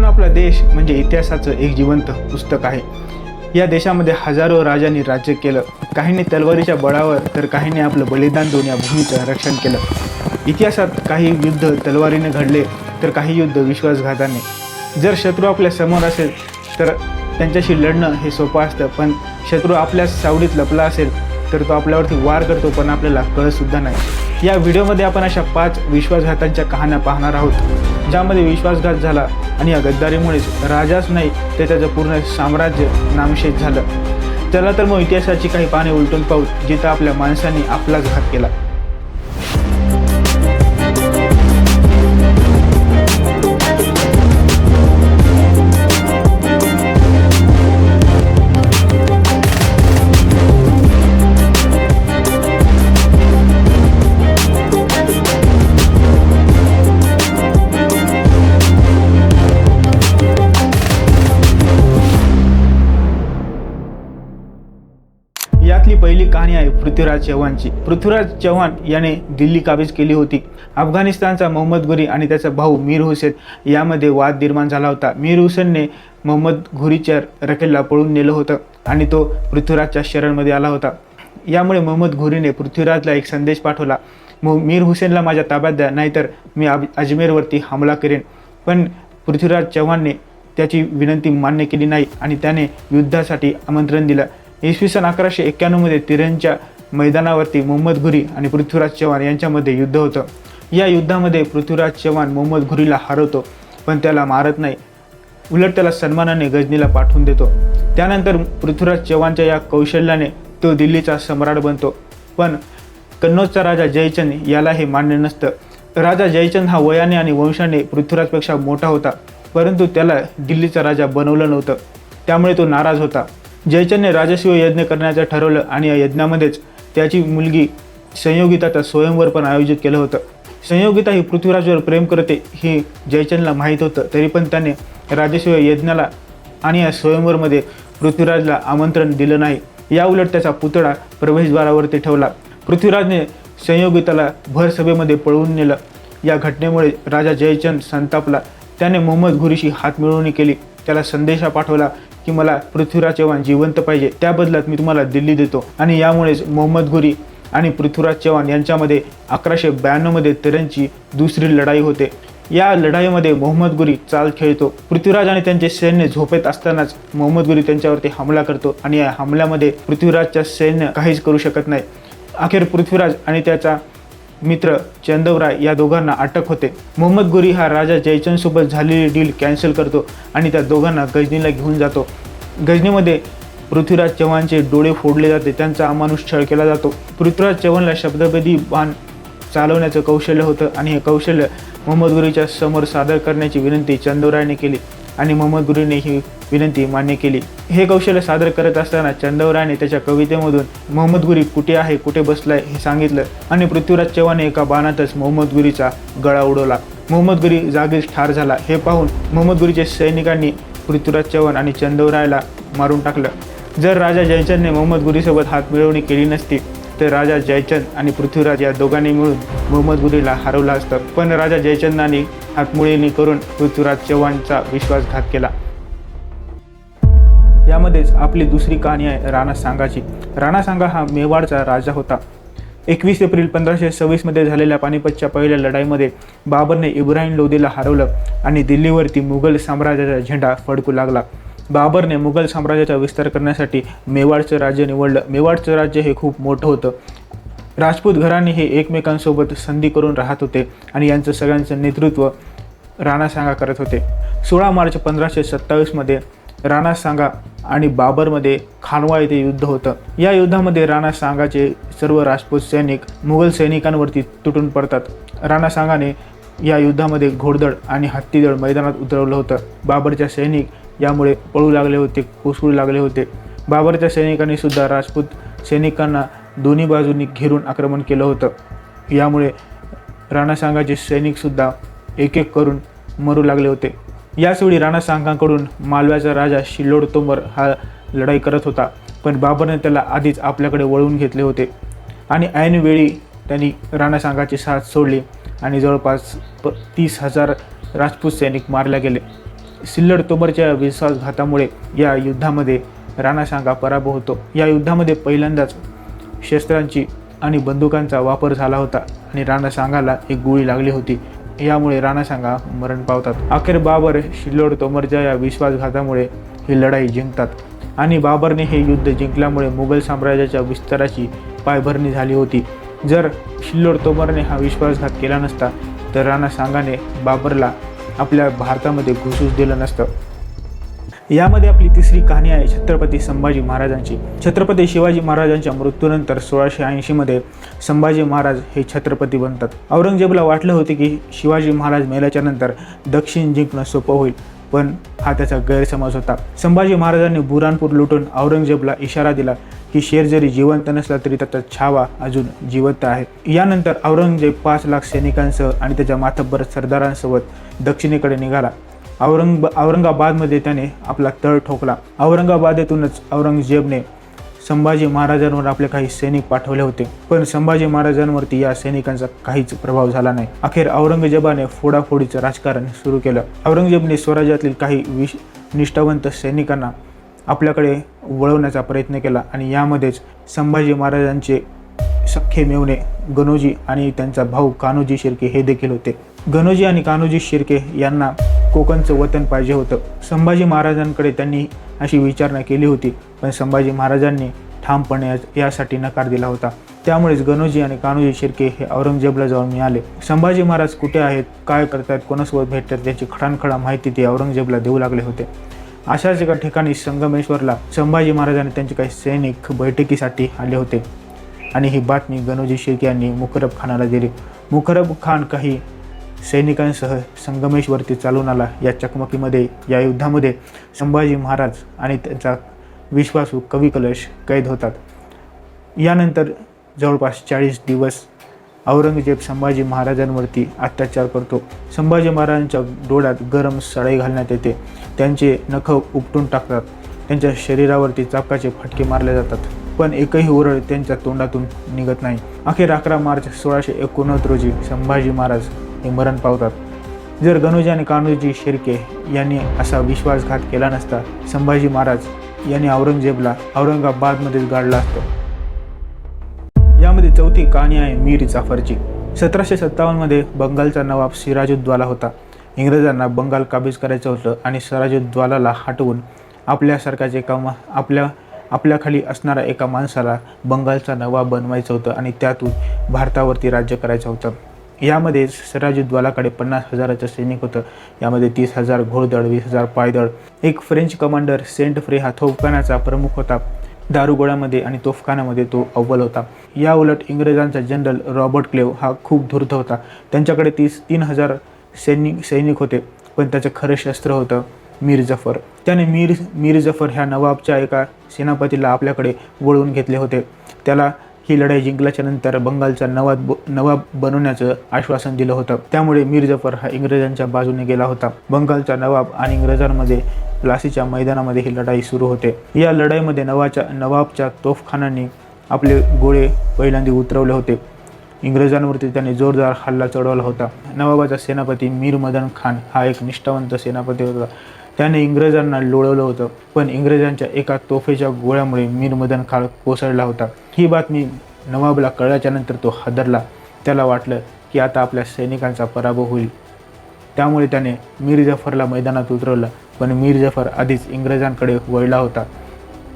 मित्रांनो आपला देश म्हणजे इतिहासाचं एक जिवंत पुस्तक आहे. या देशामध्ये हजारो राजांनी राज्य केलं. काहींनी तलवारीच्या बळावर तर काहींनी आपलं बलिदान देऊन या भूमीचं रक्षण केलं. इतिहासात काही युद्ध तलवारीने घडले तर काही युद्ध विश्वासघाताने. जर शत्रू आपल्यासमोर असेल तर त्यांच्याशी लढणं हे सोपं असतं पण शत्रू आपल्या सावडीत लपला असेल तर तो आपल्यावरती वार करतो पण आपल्याला कळतसुद्धा नाही. या व्हिडिओमध्ये आपण अशा पाच विश्वासघातांच्या कहाण्या पाहणार आहोत ज्यामध्ये विश्वासघात झाला आणि या गद्दारीमुळेच राजाच नाही तर त्याचं पूर्ण साम्राज्य नामशेष झालं. चला तर मग इतिहासाची काही पाने उलटून पाहू जिथं आपल्या माणसांनी आपलाच घात केला. यातली पहिली कहाणी आहे पृथ्वीराज चव्हाणची. पृथ्वीराज चव्हाण याने दिल्ली काबीज केली होती. अफगाणिस्तानचा मोहम्मद घुरी आणि त्याचा भाऊ मीर हुसेन यामध्ये वाद निर्माण झाला होता. मीर हुसेनने मोहम्मद घुरीच्या रखेलला पळून नेलं होतं आणि तो पृथ्वीराजच्या शरणमध्ये आला होता. यामुळे मोहम्मद घुरीने पृथ्वीराजला एक संदेश पाठवला. मो मीर हुसेनला माझ्या ताब्यात द्या नाहीतर मी अज अजमेरवरती हमला करेन. पण पृथ्वीराज चव्हाणने त्याची विनंती मान्य केली नाही आणि त्याने युद्धासाठी आमंत्रण दिलं. इसवी सन अकराशे एक्क्याण्णवमध्ये तिरंच्या मैदानावरती मोहम्मद घुरी आणि पृथ्वीराज चव्हाण यांच्यामध्ये युद्ध होतं. या युद्धामध्ये पृथ्वीराज चव्हाण मोहम्मद घुरीला हरवतो पण त्याला मारत नाही. उलट त्याला सन्मानाने गजनीला पाठवून देतो. त्यानंतर पृथ्वीराज चव्हाणच्या या कौशल्याने तो दिल्लीचा सम्राट बनतो. पण कन्नौजचा राजा जयचंद याला हे मान्य नसतं. राजा जयचंद हा वयाने आणि वंशाने पृथ्वीराजपेक्षा मोठा होता परंतु त्याला दिल्लीचा राजा बनवलं नव्हतं. त्यामुळे तो नाराज होता. जयचंदने राजस्व यज्ञ करण्याचं ठरवलं आणि या यज्ञामध्येच त्याची मुलगी संयोगिताचं स्वयंवर पण आयोजित केलं होतं. संयोगिता ही पृथ्वीराजवर प्रेम करते हे जयचंदला माहीत होतं. तरी पण त्याने राजस्व यज्ञाला आणि या स्वयंवरमध्ये पृथ्वीराजला आमंत्रण दिलं नाही. याउलट त्याचा पुतळा प्रवेशद्वारावरती ठेवला. पृथ्वीराजने संयोगिताला भर सभेमध्ये पळवून नेलं. या घटनेमुळे राजा जयचंद संतापला. त्याने मोहम्मद घुरीशी हात मिळवणी केली. त्याला संदेशा पाठवला. की मला पृथ्वीराज चव्हाण जिवंत पाहिजे. त्या बदल्यात मी तुम्हाला दिल्ली देतो. आणि यामुळेच मोहम्मद घुरी आणि पृथ्वीराज चव्हाण यांच्यामध्ये अकराशे ब्याण्णवमध्ये तेरांची दुसरी लढाई होते. या लढाईमध्ये मोहम्मद गुरी चाल खेळतो. पृथ्वीराज आणि त्यांचे सैन्य झोपेत असतानाच मोहम्मद गुरी त्यांच्यावरती हमला करतो आणि या हमल्यामध्ये पृथ्वीराजच्या सैन्य काहीच करू शकत नाही. अखेर पृथ्वीराज आणि त्याचा मित्र चंदवराय या दोघांना अटक होते. मोहम्मद गुरी हा राजा जयचंदसोबत झालेली डील कॅन्सल करतो आणि त्या दोघांना गजनीला घेऊन जातो. गजनीमध्ये पृथ्वीराज चव्हाणचे डोळे फोडले जाते त्यांचा अमानुष छळ केला जातो. पृथ्वीराज चव्हाणला शब्दभेदी बाण चालवण्याचं कौशल्य होतं आणि हे कौशल्य मोहम्मद गुरीच्या समोर सादर करण्याची विनंती चंदवरायने केली आणि मोहम्मद गुरीने ही विनंती मान्य केली. हे कौशल्य सादर करत असताना चंदवराने त्याच्या कवितेमधून मोहम्मद गुरी कुठे आहे कुठे बसलाय हे सांगितलं आणि पृथ्वीराज चव्हाणने एका बाणातच मोहम्मद गुरीचा गळा उडवला. मोहम्मद गुरी जागीच ठार झाला. हे पाहून मोहम्मद गुरीच्या सैनिकांनी पृथ्वीराज चव्हाण आणि चंदवरायला मारून टाकलं. जर राजा जयचंदने मोहम्मद गुरीसोबत हात मिळवणी केली नसती तर राजा जयचंद आणि पृथ्वीराज या दोघांनी मिळून मोहम्मद गुरीला हरवलं असतं. पण राजा जयचंदांनी हातमुळीनी करून पृथ्वीराज चव्हाणचा विश्वासघात केला. यामध्येच आपली दुसरी कहाणी आहे राणा सांगाची. राणा सांगा हा मेवाडचा राजा होता. एकवीस एप्रिल पंधराशे सव्वीसमध्ये झालेल्या पानिपतच्या पहिल्या लढाईमध्ये बाबरने इब्राहिम लोदीला हरवलं आणि दिल्लीवरती मुघल साम्राज्याचा झेंडा फडकू लागला. बाबरने मुघल साम्राज्याचा विस्तार करण्यासाठी मेवाडचं राज्य निवडलं. मेवाडचं राज्य हे खूप मोठं होतं. राजपूत घराणे हे एकमेकांसोबत संधी करून राहत होते आणि यांचं सगळ्यांचं नेतृत्व राणा सांगा करत होते. सोळा मार्च पंधराशे सत्तावीसमध्ये राणा सांगा आणि बाबरमध्ये खानवा येथे युद्ध होतं. या युद्धामध्ये राणा सांगाचे सर्व राजपूत सैनिक मुघल सैनिकांवरती तुटून पडतात. राणा सांगाने या युद्धामध्ये घोडदळ आणि हत्तीदळ मैदानात उतरवलं होतं. बाबरच्या सैनिक यामुळे पळू लागले होते कोसळू लागले होते. बाबरच्या सैनिकांनी सुद्धा राजपूत सैनिकांना दोन्ही बाजूंनी घेरून आक्रमण केलं होतं. यामुळे राणा सांगाचे सैनिकसुद्धा एक एक करून मरू लागले होते. याचवेळी राणा सांगांकडून मालव्याचा राजा शिल्लोड तोमर हा लढाई करत होता पण बाबरने त्याला आधीच आपल्याकडे वळवून घेतले होते. आणि ऐनवेळी त्यांनी राणा सांगाची साथ सोडली आणि जवळपास प तीस हजार राजपूत सैनिक मारले गेले. सिल्लड तोमरच्या विश्वासघातामुळे या युद्धामध्ये राणा सांगा पराभव होतो. या युद्धामध्ये पहिल्यांदाच शस्त्रांची आणि बंदुकांचा वापर झाला होता आणि राणा सांगाला एक गोळी लागली होती. यामुळे राणा सांगा मरण पावतात. अखेर बाबर शिल्लोड तोमरच्या या विश्वासघातामुळे ही लढाई जिंकतात. आणि बाबरने हे युद्ध जिंकल्यामुळे मुघल साम्राज्याच्या विस्ताराची पायभरणी झाली होती. जर शिल्लोड तोमरने हा विश्वासघात केला नसता तर राणा सांगाने बाबरला आपल्या भारतामध्ये घुसूस दिलं नसतं. यामध्ये आपली तिसरी कहाणी आहे छत्रपती संभाजी महाराजांची. छत्रपती शिवाजी महाराजांच्या मृत्यूनंतर सोळाशे ऐंशीमध्ये संभाजी महाराज हे छत्रपती बनतात. औरंगजेबला वाटलं होते की शिवाजी महाराज मेल्याच्या नंतर दक्षिण जिंकणं सोपं होईल पण हा त्याचा गैरसमज होता. संभाजी महाराजांनी बुरानपूर लुटून औरंगजेबला इशारा दिला की शेर जरी जिवंत नसला तरी त्याचा छावा अजून जिवंत आहे. यानंतर औरंगजेब पाच लाख सैनिकांसह आणि त्याच्या माथब्बर सरदारांसोबत दक्षिणेकडे निघाला. औरंग औरंगाबादमध्ये त्याने आपला तळ ठोकला. औरंगाबादेतूनच औरंगजेबने संभाजी महाराजांवर आपले काही सैनिक पाठवले होते. पण संभाजी महाराजांवरती या सैनिकांचा काहीच प्रभाव झाला नाही. अखेर औरंगजेबाने फोडाफोडीचं राजकारण सुरू केलं. औरंगजेबने स्वराज्यातील काही विश निष्ठावंत सैनिकांना आपल्याकडे वळवण्याचा प्रयत्न केला आणि यामध्येच संभाजी महाराजांचे सख्खे मेवणे गणोजी आणि त्यांचा भाऊ कान्होजी शिर्के हे देखील होते. गणोजी आणि कान्होजी शिर्के यांना कोकणचं वतन पाहिजे होतं. संभाजी महाराजांकडे त्यांनी अशी विचारणा केली होती पण संभाजी महाराजांनी ठामपणे यासाठी नकार दिला होता. त्यामुळेच गणोजी आणि कान्होजी शिर्के हे औरंगजेबला जाऊन मिळाले. संभाजी महाराज कुठे आहेत काय करतात कोणासोबत भेटतात याची खडानखडा माहिती ते औरंगजेबला देऊ लागले होते. अशाच एका ठिकाणी संगमेश्वरला संभाजी महाराजांनी त्यांचे काही सैनिक बैठकीसाठी आले होते. आणि ही बातमी गणोजी शिर्के यांनी मुकरब खानाला दिली. मुकरब खान काही सैनिकांसह संगमेश्वरती चालून आला. या चकमकीमध्ये या युद्धामध्ये संभाजी महाराज आणि त्यांचा विश्वासू कवी कलश कैद होतात. यानंतर जवळपास चाळीस दिवस औरंगजेब संभाजी महाराजांवरती अत्याचार करतो. संभाजी महाराजांच्या डोळ्यात गरम सळाई घालण्यात येते. त्यांचे नख उपटून टाकतात. त्यांच्या शरीरावरती चापकाचे फटके मारले जातात. पण एकही ओरड त्यांच्या तोंडातून निघत नाही. अखेर अकरा मार्च सोळाशे एकोणनव्वद रोजी संभाजी महाराज ते मरण पावतात. जर गणोजी आणि कान्होजी शिर्के यांनी असा विश्वासघात केला नसता संभाजी महाराज यांनी औरंगजेबला औरंगाबादमध्येच गाडला असतो. यामध्ये चौथी कहाणी आहे मीर जाफरची. सतराशे सत्तावन्नमध्ये बंगालचा नवाब सिराजुद्वाला होता. इंग्रजांना बंगाल काबीज करायचं होतं आणि सिराजुद्दौलाला हटवून आपल्यासारख्याच एका मा आपल्या आपल्याखाली असणाऱ्या एका माणसाला बंगालचा नवाब बनवायचं होतं आणि त्यातून भारतावरती राज्य करायचं होतं. यामध्ये सराजुद्वालाकडे पन्नास हजाराचं सैनिक होतं. यामध्ये तीस हजार घोडदळ वीस हजार पायदळ. एक फ्रेंच कमांडर सेंट फ्रे हा तोफखानाचा प्रमुख होता. दारुगोळ्यामध्ये आणि तोफखान्यामध्ये तो अव्वल होता. या उलट इंग्रजांचा जनरल रॉबर्ट क्लेव हा खूप धूर्त होता. त्यांच्याकडे तीस तीन हजार सैनिक सैनिक होते पण त्याचं खरं शस्त्र होतं मीर जफर. त्याने मीर मीर जफर ह्या नवाबच्या एका सेनापतीला आपल्याकडे वळवून घेतले होते. त्याला ही लढाई जिंकल्याच्या नंतर बंगालचा नवाब नवाब बनवण्याचं आश्वासन दिलं होतं. त्यामुळे मीर जफर हा इंग्रजांच्या बाजूने गेला होता. बंगालचा नवाब आणि इंग्रजांमध्ये प्लासीच्या मैदानामध्ये ही लढाई सुरू होते. या लढाईमध्ये नवाच्या नवाबच्या तोफखानांनी आपले गोळे पहिल्यांदा उतरवले होते. इंग्रजांवरती त्याने जोरदार हल्ला चढवला होता. नवाबाचा सेनापती मीर मदन खान हा एक निष्ठावंत सेनापती होता. त्याने इंग्रजांना लोळवलं होतं. पण इंग्रजांच्या एका तोफेच्या गोळ्यामुळे मीर मदन खान कोसळला होता. ही बातमी नवाबला कळल्याच्या नंतर तो हादरला. त्याला वाटलं की आता आपल्या सैनिकांचा पराभव होईल. त्यामुळे त्याने मीर जफरला मैदानात उतरवलं. पण मीर जफर आधीच इंग्रजांकडे वळला होता.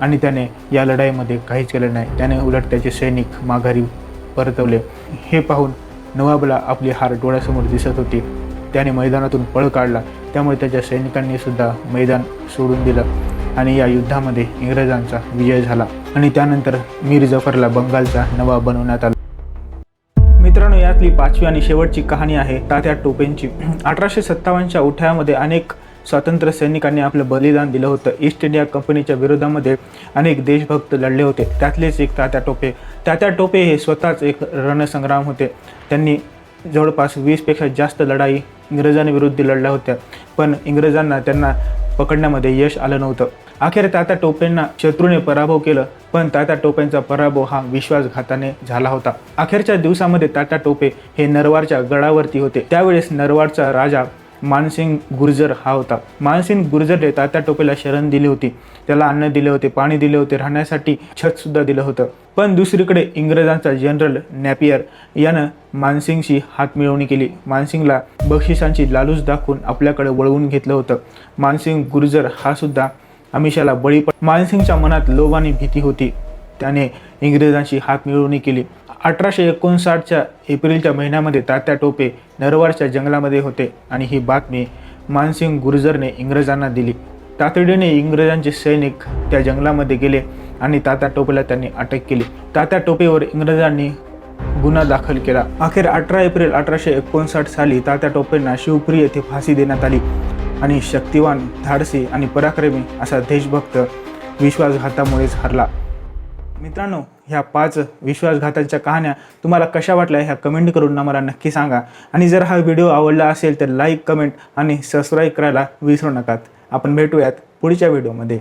आणि त्याने या लढाईमध्ये काहीच केलं नाही. त्याने उलट त्याचे सैनिक माघारी परतवले. हे पाहून नवाबला आपली हार डोळ्यासमोर दिसत होती. त्याने मैदानातून पळ काढला. त्यामुळे त्याच्या सैनिकांनी सुद्धा मैदान सोडून दिलं आणि या युद्धामध्ये इंग्रजांचा विजय झाला. आणि त्यानंतर मीर जफरला बंगालचा नवाब बनवण्यात आला. मित्रांनो यातली पाचवी आणि शेवटची कहाणी आहे तात्या टोपेंची. अठराशे सत्तावन्नच्या उठायामध्ये अनेक स्वातंत्र्य सैनिकांनी आपलं बलिदान दिलं होतं. ईस्ट इंडिया कंपनीच्या विरोधामध्ये अनेक देशभक्त लढले होते. त्यातलेच एक तात्या टोपे. तात्या टोपे हे स्वतःच एक रणसंग्राम होते. त्यांनी जवळपास वीसपेक्षा जास्त लढाई इंग्रजांविरुद्ध लढल्या होत्या. पण इंग्रजांना त्यांना पकडण्यामध्ये यश आलं नव्हतं. अखेर तात्या टोपेंना शत्रूने पराभव केलं पण तात्या टोपेंचा पराभव हा विश्वासघाताने झाला होता. अखेरच्या दिवसामध्ये तात्या टोपे हे नरवारच्या गडावरती होते. त्यावेळेस नरवारचा राजा मानसिंग गुर्जर हा होता. मानसिंग गुर्जरने तात्या टोपेला शरण दिली होती. त्याला अन्न दिले होते पाणी दिले होते राहण्यासाठी छतसुद्धा दिलं होतं. पण दुसरीकडे इंग्रजांचा जनरल नॅपियर यानं मानसिंगशी हात मिळवणी केली. मानसिंगला बक्षिसांची लालूच दाखवून आपल्याकडे वळवून घेतलं होतं. मानसिंग गुर्जर हा सुद्धा अमिषाला बळी पड मानसिंगच्या मनात लोभ आणि भीती होती. त्याने इंग्रजांशी हात मिळवणी केली. अठराशे एकोणसाठच्या एप्रिलच्या महिन्यामध्ये तात्या टोपे नरवारच्या जंगलामध्ये होते आणि ही बातमी मानसिंग गुर्जरने इंग्रजांना दिली. तातडीने इंग्रजांचे सैनिक त्या जंगलामध्ये गेले आणि तात्या टोपेला त्यांनी अटक केली. तात्या टोपेवर इंग्रजांनी गुन्हा दाखल केला. अखेर अठरा एप्रिल अठराशे एकोणसाठ साली तात्या टोपेंना शिवपुरी येथे फाशी देण्यात आली. आणि शक्तिवान धाडसी आणि पराक्रमी असा देशभक्त विश्वासघातामुळेच हरला. मित्रांनो ह्या पाच विश्वासघाताच्या कहाण्या तुम्हाला कशा वाटल्या ह्या कमेंट करून आम्हाला नक्की सांगा. आणि जर हा व्हिडिओ आवडला असेल तर लाईक कमेंट आणि सबस्क्राईब करायला विसरू नका आपण भेटूयात पुढच्या व्हिडिओमध्ये